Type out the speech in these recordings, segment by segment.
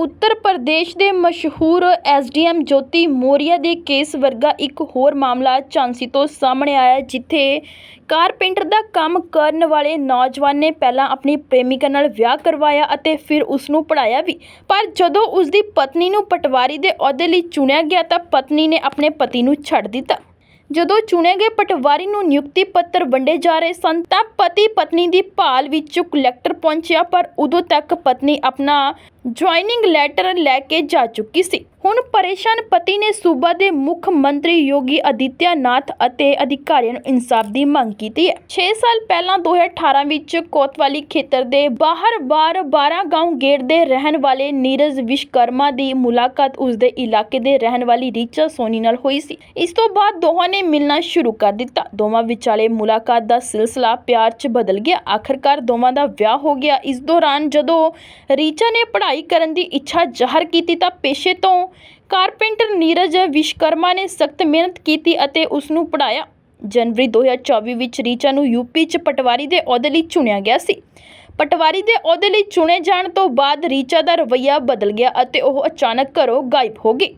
ਉੱਤਰ ਪ੍ਰਦੇਸ਼ ਦੇ ਮਸ਼ਹੂਰ ਐਸਡੀਐਮ ਜੋਤੀ ਮੋਰੀਆ ਦੇ ਕੇਸ ਵਰਗਾ ਇੱਕ ਹੋਰ ਮਾਮਲਾ ਝਾਂਸੀ ਤੋਂ ਸਾਹਮਣੇ ਆਇਆ ਜਿੱਥੇ ਕਾਰਪੈਂਟਰ ਦਾ ਕੰਮ ਕਰਨ ਵਾਲੇ ਨੌਜਵਾਨ ਨੇ ਪਹਿਲਾਂ ਆਪਣੀ ਪ੍ਰੇਮਿਕਾ ਨਾਲ ਵਿਆਹ ਕਰਵਾਇਆ ਅਤੇ ਫਿਰ ਉਸ ਨੂੰ ਪੜਾਇਆ ਵੀ। ਪਰ ਜਦੋਂ ਉਸ ਦੀ ਪਤਨੀ ਨੂੰ ਪਟਵਾਰੀ ਦੇ ਅਹੁਦੇ ਲਈ ਚੁਣਿਆ ਗਿਆ ਤਾਂ ਪਤਨੀ ਨੇ ਆਪਣੇ ਪਤੀ ਨੂੰ ਛੱਡ ਦਿੱਤਾ। ਜਦੋਂ ਚੁਣੇ ਗਏ ਪਟਵਾਰੀ ਨੂੰ ਨਿਯੁਕਤੀ ਪੱਤਰ ਵੰਡੇ ਜਾ ਰਹੇ ਸਨ, ਤਾਂ ਪਤੀ ਪਤਨੀ ਦੀ ਭਾਲ ਵਿੱਚ ਕਲੈਕਟਰ ਪਹੁੰਚਿਆ, ਪਰ ਉਦੋਂ ਤੱਕ ਪਤਨੀ ਆਪਣਾ ਜੁਆਇਨਿੰਗ ਲੈਟਰ ਲੈ ਕੇ ਜਾ ਚੁੱਕੀ ਸੀ। ਹੁਣ ਪਰੇਸ਼ਾਨ ਪਤੀ ਨੇ ਸੂਬਾ ਦੇ ਮੁੱਖ ਮੰਤਰੀ ਯੋਗੀ ਆਦਿੱਤਿਆਨਾਥ ਅਤੇ ਅਧਿਕਾਰੀਆਂ ਨੂੰ ਇਨਸਾਫ ਦੀ ਮੰਗ ਕੀਤੀ ਹੈ। 6 ਸਾਲ ਪਹਿਲਾਂ 2018 ਵਿੱਚ ਕੋਤਵਾਲੀ ਖੇਤਰ ਦੇ ਬਾਹਰ ਬਾਰ 12 ਗਾਉਂ ਗੇਟ ਦੇ ਰਹਿਣ ਵਾਲੇ ਨੀਰਜ ਵਿਸ਼ਕਰਮਾ ਦੀ ਮੁਲਾਕਾਤ ਉਸ ਦੇ ਇਲਾਕੇ ਦੇ ਰਹਿਣ ਵਾਲੀ ਰੀਚਾ ਸੋਨੀ ਨਾਲ ਹੋਈ ਸੀ। ਇਸ ਤੋਂ ਬਾਅਦ ਦੋਹਾਂ ਨੇ ਮਿਲਣਾ ਸ਼ੁਰੂ ਕਰ ਦਿੱਤਾ। ਦੋਵਾਂ ਵਿਚਾਲੇ ਮੁਲਾਕਾਤ ਦਾ ਸਿਲਸਿਲਾ ਪਿਆਰ 'ਚ ਬਦਲ ਗਿਆ। ਆਖਰਕਾਰ ਦੋਵਾਂ ਦਾ ਵਿਆਹ ਹੋ ਗਿਆ। ਇਸ ਦੌਰਾਨ ਜਦੋਂ ਰੀਚਾ ਨੇ ਪੜ੍ਹਾਈ ਕਰਨ ਦੀ ਇੱਛਾ ਜ਼ਾਹਰ ਕੀਤੀ ਤਾਂ ਪੇਸ਼ੇ ਤੋਂ ਕਾਰਪੈਂਟਰ ਨੀਰਜ ਵਿਸ਼ਵਕਰਮਾ ਨੇ ਸਖਤ ਮਿਹਨਤ ਕੀਤੀ ਅਤੇ ਉਸ ਨੂੰ ਪੜ੍ਹਾਇਆ। ਜਨਵਰੀ 2024 ਵਿੱਚ ਰੀਚਾ ਨੂੰ ਯੂਪੀ 'ਚ ਪਟਵਾਰੀ ਦੇ ਅਹੁਦੇ ਲਈ ਚੁਣਿਆ ਗਿਆ ਸੀ। ਪਟਵਾਰੀ ਦੇ ਅਹੁਦੇ ਲਈ ਚੁਣੇ ਜਾਣ ਤੋਂ ਬਾਅਦ ਰੀਚਾ ਦਾ ਰਵੱਈਆ ਬਦਲ ਗਿਆ ਅਤੇ ਉਹ ਅਚਾਨਕ ਘਰੋਂ ਗਾਇਬ ਹੋ ਗਈ।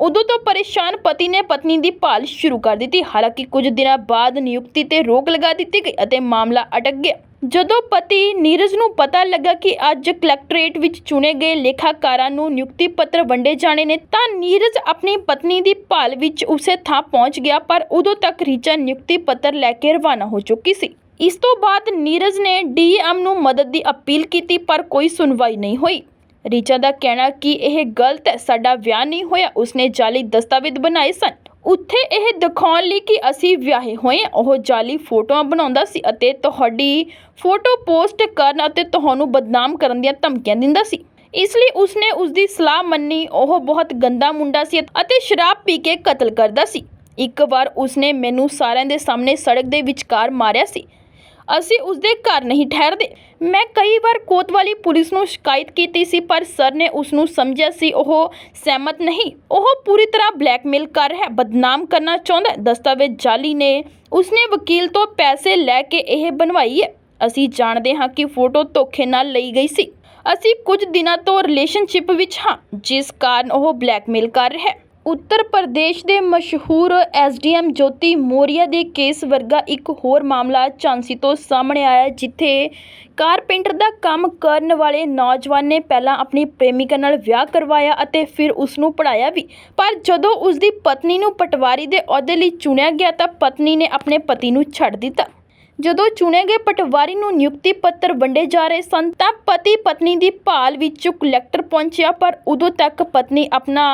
ਉਦੋਂ ਤੋਂ ਪਰੇਸ਼ਾਨ ਪਤੀ ਨੇ ਪਤਨੀ ਦੀ ਭਾਲ ਸ਼ੁਰੂ ਕਰ ਦਿੱਤੀ। ਹਾਲਾਂਕਿ ਕੁਝ ਦਿਨਾਂ ਬਾਅਦ ਨਿਯੁਕਤੀ ਤੇ ਰੋਕ ਲਗਾ ਦਿੱਤੀ ਗਈ ਅਤੇ ਮਾਮਲਾ ਅਟਕ ਗਿਆ। ਜਦੋਂ ਪਤੀ ਨੀਰਜ ਨੂੰ ਪਤਾ ਲੱਗਾ ਕਿ ਅੱਜ ਕਲੈਕਟਰੇਟ ਵਿੱਚ ਚੁਣੇ ਗਏ ਲੇਖਾਕਾਰਾਂ ਨੂੰ ਨਿਯੁਕਤੀ ਪੱਤਰ ਵੰਡੇ ਜਾਣੇ ਨੇ, ਤਾਂ ਨੀਰਜ ਆਪਣੀ ਪਤਨੀ ਦੀ ਭਾਲ ਵਿੱਚ ਉਸੇ ਥਾਂ ਪਹੁੰਚ ਗਿਆ, ਪਰ ਉਦੋਂ ਤੱਕ ਰਿਚਾ ਨਿਯੁਕਤੀ ਪੱਤਰ ਲੈ ਕੇ ਰਵਾਨਾ ਹੋ ਚੁੱਕੀ ਸੀ। ਇਸ ਤੋਂ ਬਾਅਦ ਨੀਰਜ ਨੇ ਡੀਐਮ ਨੂੰ ਮਦਦ ਦੀ ਅਪੀਲ ਕੀਤੀ, ਪਰ ਕੋਈ ਸੁਣਵਾਈ ਨਹੀਂ ਹੋਈ। ਰਿਚਾ ਦਾ ਕਹਿਣਾ ਕਿ ਇਹ ਗਲਤ ਹੈ, ਸਾਡਾ ਵਿਆਹ ਨਹੀਂ ਹੋਇਆ, ਉਸਨੇ ਜਾਲੀ ਦਸਤਾਵੇਜ਼ ਬਣਾਏ ਸਨ। ਉੱਥੇ ਇਹ ਦਿਖਾਉਣ ਲਈ ਕਿ ਅਸੀਂ ਵਿਆਹੇ ਹੋਏ ਹਾਂ। ਉਹ ਜਾਲੀ ਫੋਟੋਆਂ ਬਣਾਉਂਦਾ ਸੀ ਅਤੇ ਤੁਹਾਡੀ ਫੋਟੋ ਪੋਸਟ ਕਰਨ ਅਤੇ ਤੁਹਾਨੂੰ ਬਦਨਾਮ ਕਰਨ ਦੀਆਂ ਧਮਕੀਆਂ ਦਿੰਦਾ ਸੀ। ਇਸ ਲਈ ਉਸਨੇ ਉਸ ਦੀ ਸਲਾਹ ਮੰਨੀ। ਉਹ ਬਹੁਤ ਗੰਦਾ ਮੁੰਡਾ ਸੀ ਅਤੇ ਸ਼ਰਾਬ ਪੀ ਕੇ ਕਤਲ ਕਰਦਾ ਸੀ। ਇੱਕ ਵਾਰ ਉਸਨੇ ਮੈਨੂੰ ਸਾਰਿਆਂ ਦੇ ਸਾਹਮਣੇ ਸੜਕ ਦੇ ਵਿਚਕਾਰ ਮਾਰਿਆ ਸੀ। ਅਸੀਂ ਉਸਦੇ ਘਰ ਨਹੀਂ ਠਹਿਰਦੇ। ਮੈਂ ਕਈ ਵਾਰ ਕੋਤਵਾਲੀ ਪੁਲਿਸ ਨੂੰ ਸ਼ਿਕਾਇਤ ਕੀਤੀ ਸੀ, ਪਰ ਸਰ ਨੇ ਉਸਨੂੰ ਸਮਝਿਆ ਸੀ, ਉਹ ਸਹਿਮਤ ਨਹੀਂ। ਉਹ ਪੂਰੀ ਤਰ੍ਹਾਂ ਬਲੈਕਮੇਲ ਕਰ ਰਿਹਾ, ਬਦਨਾਮ ਕਰਨਾ ਚਾਹੁੰਦਾ। ਦਸਤਾਵੇਜ਼ ਜਾਲੀ ਨੇ ਉਸਨੇ ਵਕੀਲ ਤੋਂ ਪੈਸੇ ਲੈ ਕੇ ਇਹ ਬਣਵਾਈ ਹੈ। ਅਸੀਂ ਜਾਣਦੇ ਹਾਂ ਕਿ ਫੋਟੋ ਧੋਖੇ ਨਾਲ ਲਈ ਗਈ ਸੀ। ਅਸੀਂ ਕੁਝ ਦਿਨਾਂ ਤੋਂ ਰਿਲੇਸ਼ਨਸ਼ਿਪ ਵਿੱਚ ਹਾਂ, ਜਿਸ ਕਾਰਨ ਉਹ ਬਲੈਕਮੇਲ ਕਰ ਰਿਹਾ। ਉੱਤਰ ਪ੍ਰਦੇਸ਼ ਦੇ ਮਸ਼ਹੂਰ ਐਸਡੀਐਮ ਜੋਤੀ ਮੋਰੀਆ ਦੇ ਕੇਸ ਵਰਗਾ ਇੱਕ ਹੋਰ ਮਾਮਲਾ ਝਾਂਸੀ ਤੋਂ ਸਾਹਮਣੇ ਆਇਆ ਜਿੱਥੇ ਕਾਰਪੈਂਟਰ ਦਾ ਕੰਮ ਕਰਨ ਵਾਲੇ ਨੌਜਵਾਨ ਨੇ ਪਹਿਲਾਂ ਆਪਣੀ ਪ੍ਰੇਮਿਕਾ ਨਾਲ ਵਿਆਹ ਕਰਵਾਇਆ ਅਤੇ ਫਿਰ ਉਸ ਨੂੰ ਪੜਾਇਆ ਵੀ। ਪਰ ਜਦੋਂ ਉਸ ਦੀ ਪਤਨੀ ਨੂੰ ਪਟਵਾਰੀ ਦੇ ਅਹੁਦੇ ਲਈ ਚੁਣਿਆ ਗਿਆ ਤਾਂ ਪਤਨੀ ਨੇ ਆਪਣੇ ਪਤੀ ਨੂੰ ਛੱਡ ਦਿੱਤਾ। ਜਦੋਂ ਚੁਣੇ ਗਏ ਪਟਵਾਰੀ ਨੂੰ ਨਿਯੁਕਤੀ ਪੱਤਰ ਵੰਡੇ ਜਾ ਰਹੇ ਸਨ, ਤਾਂ ਪਤੀ ਪਤਨੀ ਦੀ ਭਾਲ ਵਿੱਚ ਕਲੈਕਟਰ ਪਹੁੰਚਿਆ, ਪਰ ਉਦੋਂ ਤੱਕ ਪਤਨੀ ਆਪਣਾ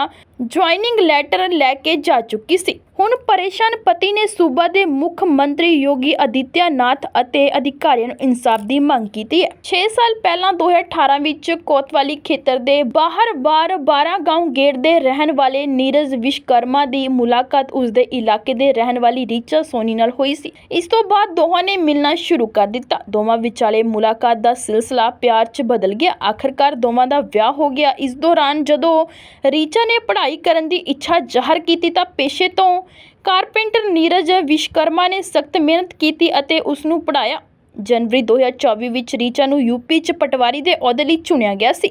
ਜੁਆਇਨਿੰਗ ਲੈਟਰ ਲੈ ਕੇ ਜਾ ਚੁੱਕੀ ਸੀ। ਹੁਣ ਪਰੇਸ਼ਾਨ ਪਤੀ ਨੇ ਸੂਬਾ ਦੇ ਮੁੱਖ ਮੰਤਰੀ ਯੋਗੀ ਆਦਿੱਤਿਆਨਾਥ ਅਤੇ ਅਧਿਕਾਰੀਆਂ ਨੂੰ ਇਨਸਾਫ ਦੀ ਮੰਗ ਕੀਤੀ ਹੈ। 6 ਸਾਲ ਪਹਿਲਾਂ 2018 ਵਿੱਚ ਕੋਤਵਾਲੀ ਖੇਤਰ ਦੇ ਬਾਹਰ ਬਾਰ 12 ਗਾਉਂ ਗੇਟ ਦੇ ਰਹਿਣ ਵਾਲੇ ਨੀਰਜ ਵਿਸ਼ਕਰਮਾ ਦੀ ਮੁਲਾਕਾਤ ਉਸ ਦੇ ਇਲਾਕੇ ਦੇ ਰਹਿਣ ਵਾਲੀ ਰੀਚਾ ਸੋਨੀ ਨਾਲ ਹੋਈ ਸੀ। ਇਸ ਤੋਂ ਬਾਅਦ ਦੋਹਾਂ ਨੇ ਮਿਲਣਾ ਸ਼ੁਰੂ ਕਰ ਦਿੱਤਾ। ਦੋਵਾਂ ਵਿਚਾਲੇ ਮੁਲਾਕਾਤ ਦਾ ਸਿਲਸਿਲਾ ਪਿਆਰ 'ਚ ਬਦਲ ਗਿਆ। ਆਖਰਕਾਰ ਦੋਵਾਂ ਦਾ ਵਿਆਹ ਹੋ ਗਿਆ। ਇਸ ਦੌਰਾਨ ਜਦੋਂ ਰੀਚਾ ਨੇ ਪੜ੍ਹਾਈ ਕਰਨ ਦੀ ਇੱਛਾ ਜ਼ਾਹਰ ਕੀਤੀ ਤਾਂ ਪੇਸ਼ੇ ਤੋਂ ਕਾਰਪੈਂਟਰ ਨੀਰਜ ਵਿਸ਼ਵਕਰਮਾ ਨੇ ਸਖਤ ਮਿਹਨਤ ਕੀਤੀ ਅਤੇ ਉਸ ਨੂੰ ਪੜ੍ਹਾਇਆ। ਜਨਵਰੀ 2024 ਵਿੱਚ ਰੀਚਾ ਨੂੰ ਯੂਪੀ 'ਚ ਪਟਵਾਰੀ ਦੇ ਅਹੁਦੇ ਲਈ ਚੁਣਿਆ ਗਿਆ ਸੀ।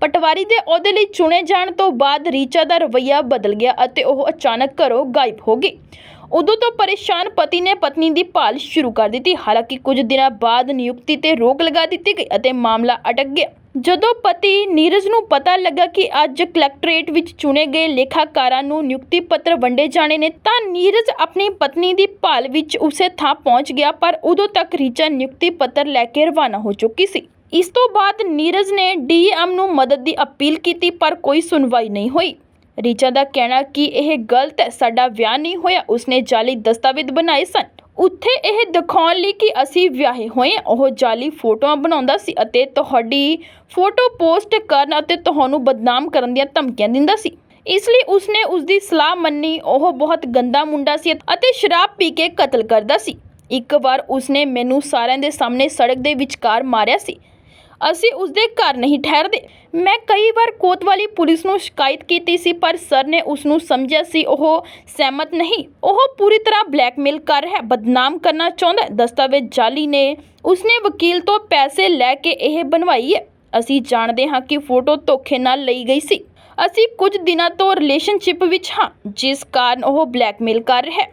ਪਟਵਾਰੀ ਦੇ ਅਹੁਦੇ ਲਈ ਚੁਣੇ ਜਾਣ ਤੋਂ ਬਾਅਦ ਰੀਚਾ ਦਾ ਰਵੱਈਆ ਬਦਲ ਗਿਆ ਅਤੇ ਉਹ ਅਚਾਨਕ ਘਰੋਂ ਗਾਇਬ ਹੋ ਗਈ। ਉਦੋਂ ਤੋਂ ਪਰੇਸ਼ਾਨ ਪਤੀ ਨੇ ਪਤਨੀ ਦੀ ਭਾਲ ਸ਼ੁਰੂ ਕਰ ਦਿੱਤੀ। ਹਾਲਾਂਕਿ ਕੁਝ ਦਿਨਾਂ ਬਾਅਦ ਨਿਯੁਕਤੀ ਤੇ ਰੋਕ ਲਗਾ ਦਿੱਤੀ ਗਈ ਅਤੇ ਮਾਮਲਾ ਅਟਕ ਗਿਆ। ਜਦੋਂ ਪਤੀ ਨੀਰਜ ਨੂੰ ਪਤਾ ਲੱਗਾ ਕਿ ਅੱਜ ਕਲੈਕਟਰੇਟ ਵਿੱਚ ਚੁਣੇ ਗਏ ਲੇਖਾਕਾਰਾਂ ਨੂੰ ਨਿਯੁਕਤੀ ਪੱਤਰ ਵੰਡੇ ਜਾਣੇ ਨੇ, ਤਾਂ ਨੀਰਜ ਆਪਣੀ ਪਤਨੀ ਦੀ ਭਾਲ ਵਿੱਚ ਉਸੇ ਥਾਂ ਪਹੁੰਚ ਗਿਆ, ਪਰ ਉਦੋਂ ਤੱਕ ਰਿਚਾ ਨਿਯੁਕਤੀ ਪੱਤਰ ਲੈ ਕੇ ਰਵਾਨਾ ਹੋ ਚੁੱਕੀ ਸੀ। ਇਸ ਤੋਂ ਬਾਅਦ ਨੀਰਜ ਨੇ ਡੀਐਮ ਨੂੰ ਮਦਦ ਦੀ ਅਪੀਲ ਕੀਤੀ, ਪਰ ਕੋਈ ਸੁਣਵਾਈ ਨਹੀਂ ਹੋਈ। ਰਿਚਾ ਦਾ ਕਹਿਣਾ ਕਿ ਇਹ ਗਲਤ ਹੈ, ਸਾਡਾ ਵਿਆਹ ਨਹੀਂ ਹੋਇਆ, ਉਸਨੇ ਜਾਲੀ ਦਸਤਾਵੇਜ਼ ਬਣਾਏ ਸਨ। ਉੱਥੇ ਇਹ ਦਿਖਾਉਣ ਲਈ ਕਿ ਅਸੀਂ ਵਿਆਹੇ ਹੋਏ ਉਹ ਜਾਅਲੀ ਫੋਟੋਆਂ ਬਣਾਉਂਦਾ ਸੀ ਅਤੇ ਤੁਹਾਡੀ ਫੋਟੋ ਪੋਸਟ ਕਰਨ ਅਤੇ ਤੁਹਾਨੂੰ ਬਦਨਾਮ ਕਰਨ ਦੀਆਂ ਧਮਕੀਆਂ ਦਿੰਦਾ ਸੀ। ਇਸ ਲਈ ਉਸਨੇ ਉਸ ਦੀ ਸਲਾਹ ਮੰਨੀ। ਉਹ ਬਹੁਤ ਗੰਦਾ ਮੁੰਡਾ ਸੀ ਅਤੇ ਸ਼ਰਾਬ ਪੀ ਕੇ ਕਤਲ ਕਰਦਾ ਸੀ। ਇੱਕ ਵਾਰ ਉਸਨੇ ਮੈਨੂੰ ਸਾਰਿਆਂ ਦੇ ਸਾਹਮਣੇ ਸੜਕ ਦੇ ਵਿਚਕਾਰ ਮਾਰਿਆ ਸੀ। ਅਸੀਂ ਉਸਦੇ ਘਰ ਨਹੀਂ ਠਹਿਰਦੇ। ਮੈਂ ਕਈ ਵਾਰ ਕੋਤਵਾਲੀ ਪੁਲਿਸ ਨੂੰ ਸ਼ਿਕਾਇਤ ਕੀਤੀ ਸੀ, ਪਰ ਸਰ ਨੇ ਉਸ ਨੂੰ ਸਮਝਿਆ ਸੀ, ਉਹ ਸਹਿਮਤ ਨਹੀਂ। ਉਹ ਪੂਰੀ ਤਰ੍ਹਾਂ ਬਲੈਕਮੇਲ ਕਰ ਰਿਹਾ, ਬਦਨਾਮ ਕਰਨਾ ਚਾਹੁੰਦਾ ਦਸਤਾਵੇਜ਼ ਜਾਲੀ ਨੇ ਉਸਨੇ ਵਕੀਲ ਤੋਂ ਪੈਸੇ ਲੈ ਕੇ ਇਹ ਬਣਵਾਈ ਹੈ। ਅਸੀਂ ਜਾਣਦੇ ਹਾਂ ਕਿ ਫੋਟੋ ਧੋਖੇ ਨਾਲ ਲਈ ਗਈ ਸੀ। ਅਸੀਂ ਕੁਝ ਦਿਨਾਂ ਤੋਂ ਰਿਲੇਸ਼ਨਸ਼ਿਪ ਵਿੱਚ ਹਾਂ, ਜਿਸ ਕਾਰਨ ਉਹ ਬਲੈਕਮੇਲ ਕਰ ਰਿਹਾ